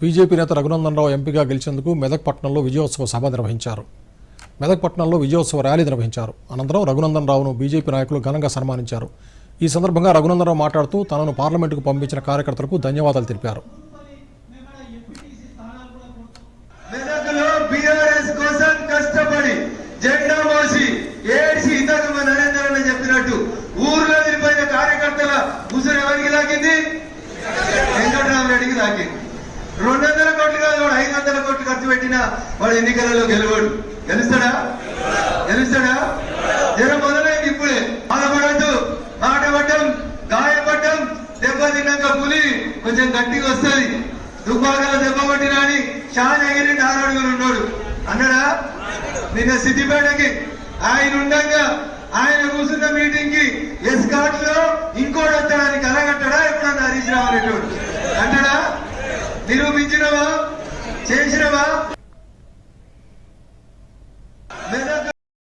BJP నేత రఘునందనరావు ఎంపీగా గెలిచేందుకు మెదక్ పట్టణంలో విజయోత్సవ సభ నిర్వహించారు. మెదక్ పట్టణంలో విజయోత్సవ ర్యాలీ నిర్వహించారు. అనంతరం రఘునందన్ రావును బీజేపీ నాయకులు ఘనంగా సన్మానించారు. ఈ సందర్భంగా రఘునందనరావు మాట్లాడుతూ తనను పార్లమెంటుకు పంపించిన కార్యకర్తలకు ధన్యవాదాలు తెలిపారు. ఊర్లో తిరిగిపోయిన కార్యకర్తల ముసురు ఎవరికి తాకింది వెంకటరామరెడ్డికి తాకింది రెండు వందల కోట్లు కాదు వాడు ఐదు వందల కోట్లు ఖర్చు పెట్టినా వాడు ఎన్నికలలో గెలవడు. గెలుస్తాడా? గెలుస్తాడా? జర మొదలైంది ఇప్పుడే. బాధపడద్దు. మాట పడ్డం గాయపడ్డం దెబ్బ తిన్నాక పులి కొంచెం గట్టిగా వస్తుంది. దుబ్బాకల దెబ్బ కొట్టినా అని షాన్ ఎగిరి నారాడుగులు ఉన్నాడు. అన్నాడా? నిన్న సిద్దిపేటకి ఆయన ఉండగా ఆయన కూర్చున్న మీటింగ్కి ఎస్కాట్లో ఇంకోటి వస్తాడని కలగట్టడా? ఎప్పుడన్నా హరీష్ రావు అనేటోడు. నిరూపించినవా? చేసినవా?